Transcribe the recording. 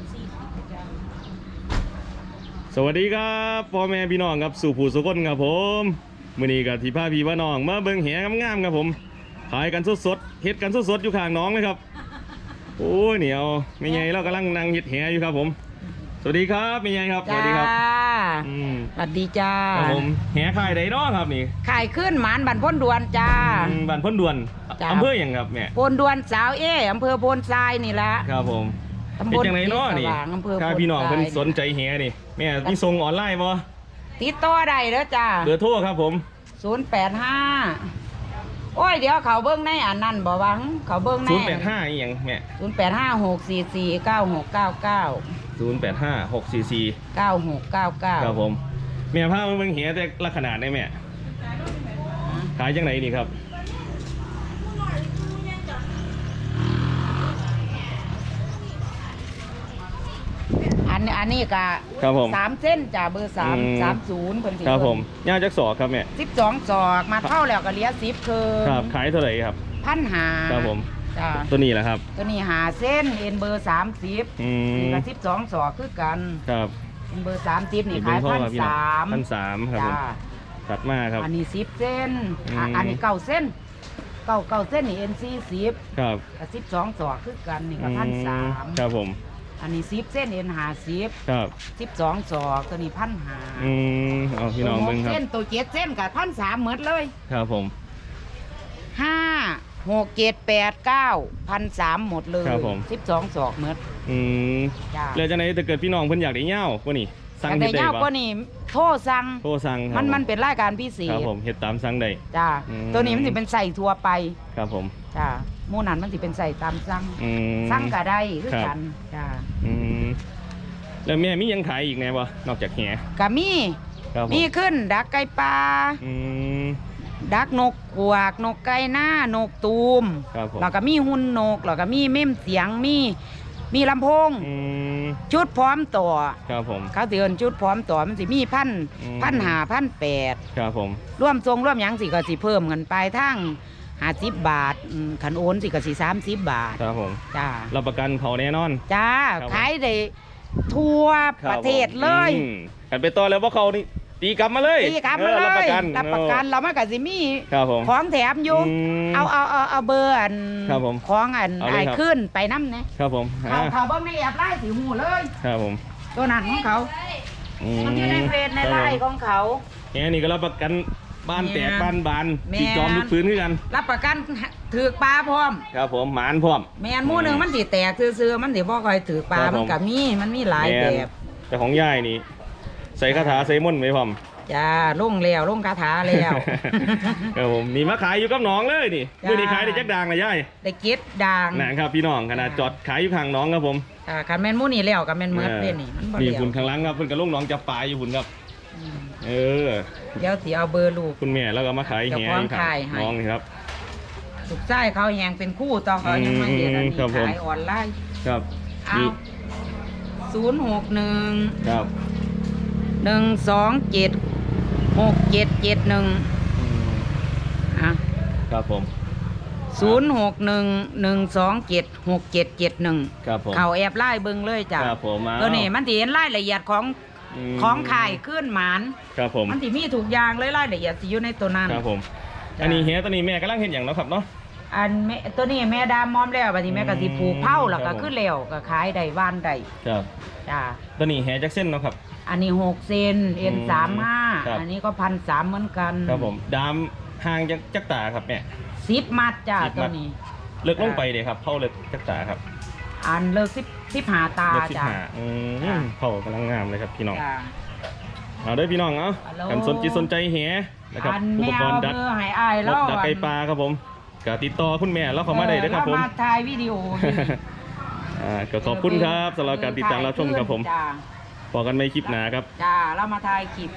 นสี่สิบจ้าสวัสดีครับพ่อแม่พี่น้องครับสู่ผู้สุคนครับผมมื้อนี้กับที่พาพี่ว่าน้องมาเบิ่งแหงามๆครับผมขายกันสดๆเฮ็ดกันสดๆอยู่ข้างหน้องเลยครับโอ้ยเหนียวไม่ไงเรากำลังนั่งเฮ็ดแหอยู่ครับผม สวัสดีครับไม่ไงครับสวัสดีครับอืมสวัสดีจ้าครับผมแหขายไดเนาะครับนี่ขายขึ้นหมานบันพ้นดวนจ้าอืมบ้านพ้นด่วนจ้าอำเภอหยังครับแม่พนดวนสาวเออำเภอโพนทรายนี่ละครับผม ตำบเฮ็ดลจังไดเนาะนี่สว่างอำเภอถ้าโพนพี่น้องเพิ่นทรายสนใจแหนี่แม่มีส่งออนไลน์บ่ติดต่อได้เด้อจ้าเบอร์โทรครับผมศูนย์แปดห้าโอ้ยเดี๋ยวเขาเบิ้งในอันนั้นบ่วัง เขาเบิ้งใน085อีหยังแม่ศูนย์แปดห้าหกสี่สี่เก้าหกเก้าเก้า085 644เก้าหกเก้าเก้าครับผมแม่พามาเบิ่งเหียแต่ละขนาดได้แม่ขายจังไหนนี่ครับ อั นนี้อันนี้ก็ครับผมสามเส้นจ้าเบอร์สามอืม สามศูนย์เพิ่นสิครับผมย่าจักสอกครับแม่สิบสองศอกมาเท่าแล้วก็เหลียสิบคือครับขายเท่าไหร่ครับ พันหาครับผม จ้าตัวนี้แหละครับ ตัวนี้หาเส้นเอ็นเบอร์สามสิบอืนี่มก็สิบสองศอกคือกันครับเอ็นเบอร์สามสิบนี่เป็ขายเท่พันครับพี่น้องสามพันสามครับผมจ้าตัดมาครับ อันนี้สิบเส้นอะอืม อันนี้เก้าเส้นเก้าเก้าเส้นนี่เอ็นสี่สิบครับกับสิบสองศอกคือกันนี่ก็พันสามครับผม อันนี้สิบเส้นเอ็นหาสิบครับสิบสองศอกตัวนี้พันหาอืมเอาพี่น้องตัวหเบิ่งกครับเส้นตัวเจ็ดเส้นกับพันสามหมดเลยครับผมห้าหกเจ็ดแปดเก้าพันสามหมดเลยครับผมสิบสองศอกหมดอืมจ้าแล้วจังไหนถ้าเกิดพี่น้องเพิ่นอยากได้เหย้ากว่านี่สั่งแต่เฮ็ดได้ยาวบ่ก็นี่โทษสั่งโทรสั่งครับมันมันผเป็นรายการพิเศครัษบผมเฮ็ดตามสั่งได้จ้าอืมตัวนี้มันสิเป็นใส่ทั่วไปครับผมจ้า หมู่นั้นมันสิเป็นใส่ตามสั่งอืม สั่งก็ได้คือครับ กันจ้าอืมแล้วแม่มีหยังขายอีกไงวะนอกจากแหก็มีครับผมีขึ้น ดักไก่ปลาอืมดักนกกวากนกไก่หน้านกตูมครับผมแล้วก็มีหุ่นนกแล้วก็มีเม่มเสียงมีมีลำโพง อืมชุดพร้อมต่อ ครับผม เขาเตือนชุดพร้อมต่อมันสิมีพันอืม พันหาพันแปดครับผม ร่วมทรงร่วมหยังสิก็สิเพิ่มเงินไปทั้ง หาสิบบาทอืมขันโอนสิก็สิสามสิบบาทครับผมจ้ารับประกันเขาแน่นอน จ้าครับผม ขายได้ทั่วประเทศเลยอืมกันไปต่อแล้วว่าเขานี่ตีกลับมาเลยตีกลับมาออเลรับปยระกันรับประกันเรามากับสิมีครับผม ของแถมอยู่ม เอาเอาเอาเอาเบอร์อันครับผมของอันเอาเลยไอ้ครับ ขึ้นไปน้ำนะครับผมเขาอ่าเขาเบิ้งในแอปไล่สีหูเลย ครับผมตัวนั้นของเขา อืมันอยู่ในเฟซในไลน์ของเขาแหนี่ก็รับประกัน บ้านแตกแม่นบ้านบานแม่นที่จอมทุกพื้นขึ้นกัน รับประกันถือกปลาพร้อม ครับผมหมานพร้อม แมนหมู่หนึ่งมันสิแตกซื่อๆมันสิบ่ค่อยถือกปลาครับผมมันก็มีมันมีหลายม่แบนบแต่ของยายนี่ ใส่คาถาใส่มนต์ไว้พร้อมจ้าลงแล้วลงคาถาแล้ว ครับผมนี่มาขายอยู่กับน้องเลยนี่จ้ามื่อนี้ขายได้จักดังเลยยายได้เก็ดด่างนั่นครับพี่น้องขนาดจอดขายอยู่ข้างน้องครับผมอ่าคันแม่นหมู่นี่แล้วกับแม่นเมิดเด้นี่มันบ่นี่แล้วคุณข้างหล่างครับเพิ่นกับลุงน้องจะปลายอยู่คุณครับอืม เออ เดี๋ยวสิเอาเบอร์ลูก คุณแม่แล้วก็มาขายเจ้าแหของอยู่ข้างขายให้ น้องนี่ครับ ลูกชายเขาแหงเป็นคู่ต่อเขายังมาเฮ็ดอันอืนี้มครับผม ขายออนไลน์ครับเอานี่ศูนย์หกหนึ่งครับหนึ่งสองเจ็ดหกเจ็ดเจ็ดหนึ่งอืมอะครับผมศูนย์หกหนึ่งหนึ่งสองเจ็ดหกเจ็ดเจ็ดหนึ่งครับผมเขาแอบไล่เบิ้งเลยจ้ะครับผมเอาตัวนี้มันสิเห็นรายละเอียดของ มของขายขึ้นหมานครับผมมันสิมีถูกอย่างเลยรายละเอียดสิอยู่ในตัวนั้น ครับผม จ้ะ อันนี้เฮียตัวนี้แม่กำลังเห็นอย่างเนาะครับเนาะ อันแม่ตัวนี้แม่ดามมอมแล้วบัดนี้แม่ก็สิผูกเผาแล้วครัก็บผม ขึ้นแล้วก็ขายได้ว่านได้ครับจ้าตัวนี้แฮจักเส้นเนาะครับ อันนี้หกเซนเอ็นอืมสามห้าครับ อันนี้ก็พันสามเหมือนกันครับผมดามห่างจากจักตาครับแม่ สิบมัดจ้าสิบตัมัวดนี้ เลิกลงไปเลยครับเข้าเลิกจักตาครับ อันเลิกสิบ สิบหาตาเลิกสิบจ้าห้าอืจ้ะ มเข้ากำลังงามเลยครับพี่น้องจ้าเอาเด้อพี่น้องเอาฮัลโหล กันสนจิตสนใจแหนะครับอันอุแม่ปกรเอาณ์ดักเบอร์ให้อายรแล้ถวดักไก่ปลาครับผมก็ติดต่อคุณแม่แล้วเข้ามาได้เด้อครับผมเออแล้วมาถ่ายวิดีโออยู่อ่าก็ขอบคุณครับสำหรับการติดตามรับชมครับผมจ้าพอกันไม่คลิปหนาครับ จ้าเรามาถ่ายคลิป